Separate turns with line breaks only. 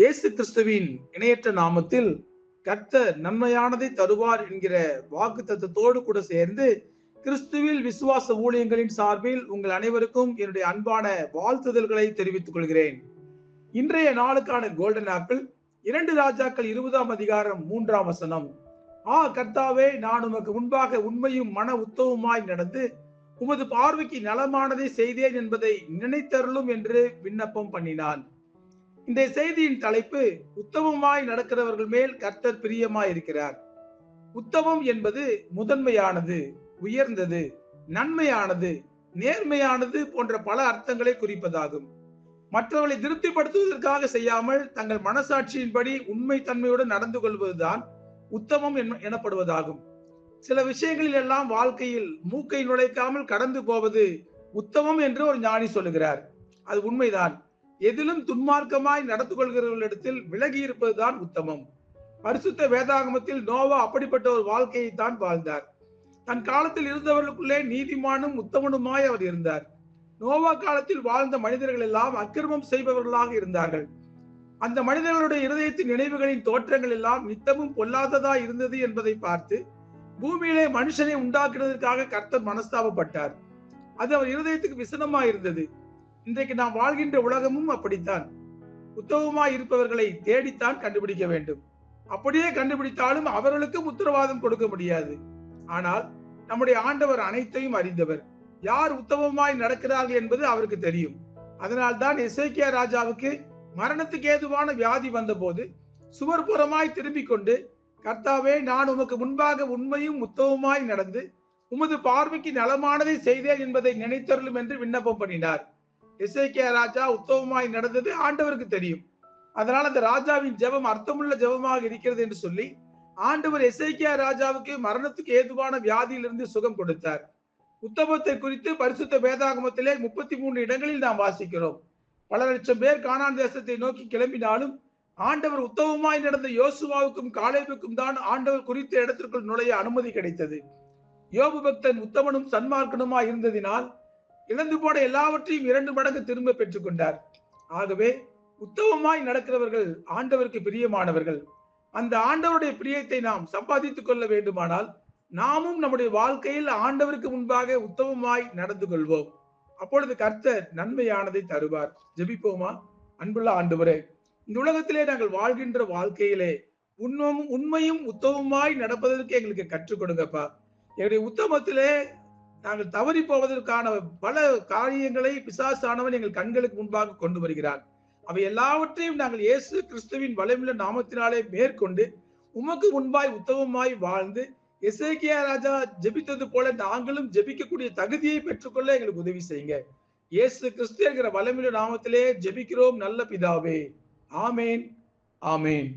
இயேசு கிறிஸ்துவின் இணையற்ற நாமத்தில் கர்த்தர் நன்மையானதை தருவார் என்கிற வாக்கு தத்துவத்தோடு கூட சேர்ந்து கிறிஸ்துவில் விசுவாச ஊழியங்களின் சார்பில் உங்கள் அனைவருக்கும் என்னுடைய அன்பான வாழ்த்துதல்களை தெரிவித்துக் கொள்கிறேன். இன்றைய நாளுக்கான கோல்டன் ஆப்பிள் இரண்டு ராஜாக்கள் இருபதாம் அதிகாரம் மூன்றாம் வசனம். ஆ கர்த்தாவே நான் உமக்கு முன்பாக உண்மையும் மன உத்தவமாய் நடந்து உமது பார்வைக்கு நலமானதை செய்தேன் என்பதை நினைத்தருளும் என்று விண்ணப்பம் பண்ணினான். இந்த செய்தியின் தலைப்பு உத்தமமாய் நடக்கிறவர்கள் மேல் கர்த்தர் பிரியமாய் இருக்கிறார். உத்தமம் என்பது முதன்மையானது உயர்ந்தது நன்மையானது நேர்மையானது போன்ற பல அர்த்தங்களை குறிப்பதாகும். மற்றவர்களை திருப்திப்படுத்துவதற்காக செய்யாமல் தங்கள் மனசாட்சியின்படி உண்மை தன்மையுடன் நடந்து கொள்வதுதான் உத்தமம் எனப்படுவதாகும். சில விஷயங்களில் எல்லாம் வாழ்க்கையில் மூக்கை நுழைக்காமல் கடந்து போவது உத்தமம் என்று ஒரு ஞானி சொல்லுகிறார். அது உண்மைதான். எதிலும் துன்மார்க்கமாய் நடந்து கொள்கிறவர்களிடத்தில் விலகி இருப்பதுதான் உத்தமம். பரிசுத்த வேதாகமத்தில் நோவா அப்படிப்பட்ட ஒரு வாழ்க்கையை தான் வாழ்ந்தார். தன் காலத்தில் இருந்தவர்களுக்குள்ளே நீதிமானும் உத்தமனுமாய் அவர் இருந்தார். நோவா காலத்தில் வாழ்ந்த மனிதர்கள் எல்லாம் அக்கிரமம் செய்பவர்களாக இருந்தார்கள். அந்த மனிதர்களுடைய இருதயத்தின் நினைவுகளின் தோற்றங்கள் எல்லாம் நித்தமும் பொல்லாததா இருந்தது என்பதை பார்த்து பூமியிலே மனுஷனை உண்டாக்குறதற்காக கர்த்தர் மனஸ்தாபப்பட்டார். அது அவர் இருதயத்துக்கு விசனமா இருந்தது இன்றைக்கு நாம் வாழ்கின்ற உலகமும் அப்படித்தான். உத்தவமாய் இருப்பவர்களை தேடித்தான் கண்டுபிடிக்க வேண்டும். அப்படியே கண்டுபிடித்தாலும் அவர்களுக்கும் உத்தரவாதம் கொடுக்க முடியாது. ஆனால் நம்முடைய ஆண்டவர் அனைத்தையும் அறிந்தவர். யார் உத்தமமாய் நடக்கிறார்கள் என்பது அவருக்கு தெரியும். அதனால்தான் எசேக்கியா ராஜாவுக்கு மரணத்துக்கு ஏதுவான வியாதி வந்தபோது சுவர் புறமாய் திரும்பிக் கொண்டு கர்த்தாவே நான் உமக்கு முன்பாக உண்மையும் உத்தவமாய் நடந்து உமது பார்வைக்கு நலமானதை செய்தேன் என்பதை நினைத்தருளும் என்று விண்ணப்பம் பண்ணினார். இசைக்கிய ராஜா உத்தவமாய் நடந்தது ஆண்டவருக்கு தெரியும். அதனால் அந்த ராஜாவின் ஜெபம் அர்த்தமுள்ள ஜெபமாக இருக்கிறது என்று சொல்லி ஆண்டவர் எசைக்கியா ராஜாவுக்கு மரணத்துக்கு ஏதுவான வியாதியிலிருந்து சுகம் கொடுத்தார். உத்தமத்தை குறித்து பரிசுத்த வேதாகமத்திலே முப்பத்தி மூன்று இடங்களில் நாம் வாசிக்கிறோம். பல லட்சம் பேர் காணான் தேசத்தை நோக்கி கிளம்பினாலும் ஆண்டவர் உத்தவமாய் நடந்த யோசுவாவுக்கும் காலேபுக்கும் தான் ஆண்டவர் குறித்த இடத்திற்குள் நுழைய அனுமதி கிடைத்தது. யோபு பக்தன் உத்தமனும் சன்மார்க்கனுமாய் இருந்ததினால் இழந்து போன எல்லாவற்றையும் இரண்டு மடங்கு திரும்ப பெற்றுக் கொண்டார். ஆகவே உத்தவமாய் நடக்கிறவர்கள் ஆண்டவருக்கு பிரியமானவர்கள். அந்த ஆண்டவருடைய பிரியத்தை நாம் சம்பாதித்துக் கொள்ள வேண்டுமானால் நாமும் நம்முடைய வாழ்க்கையில் ஆண்டவருக்கு முன்பாக உத்தமமாய் நடந்து கொள்வோம். அப்பொழுது கர்த்தர் நன்மையானதை தருவார். ஜெபிப்போமா? அன்புள்ள ஆண்டவரே இந்த உலகத்திலே நாங்கள் வாழ்கின்ற வாழ்க்கையிலே உண்மமும் உண்மையும் உத்தமமாய் நடப்பதற்கு எங்களுக்கு கற்றுக் கொடுங்கப்பா. எங்களுடைய உத்தமத்திலே நாங்கள் தவறி போவதற்கான பல காரியங்களை பிசாசானவன் எங்கள் கண்களுக்கு முன்பாக கொண்டு வருகிறார் அவை எல்லாவற்றையும் நாங்கள் இயேசு கிறிஸ்துவின் வலிமுள்ள நாமத்தினாலே மேற்கொண்டு உமக்கு முன்பாய் உத்தமமாய் வாழ்ந்து எசேக்கியா ராஜா ஜெபித்தது போல நாங்களும் ஜெபிக்கக்கூடிய தகுதியை பெற்றுக்கொள்ள எங்களுக்கு உதவி செய்யுங்க. இயேசு கிறிஸ்து என்கிற வளமுள்ள நாமத்திலே ஜெபிக்கிறோம் நல்ல பிதாவே. ஆமேன். ஆமேன்.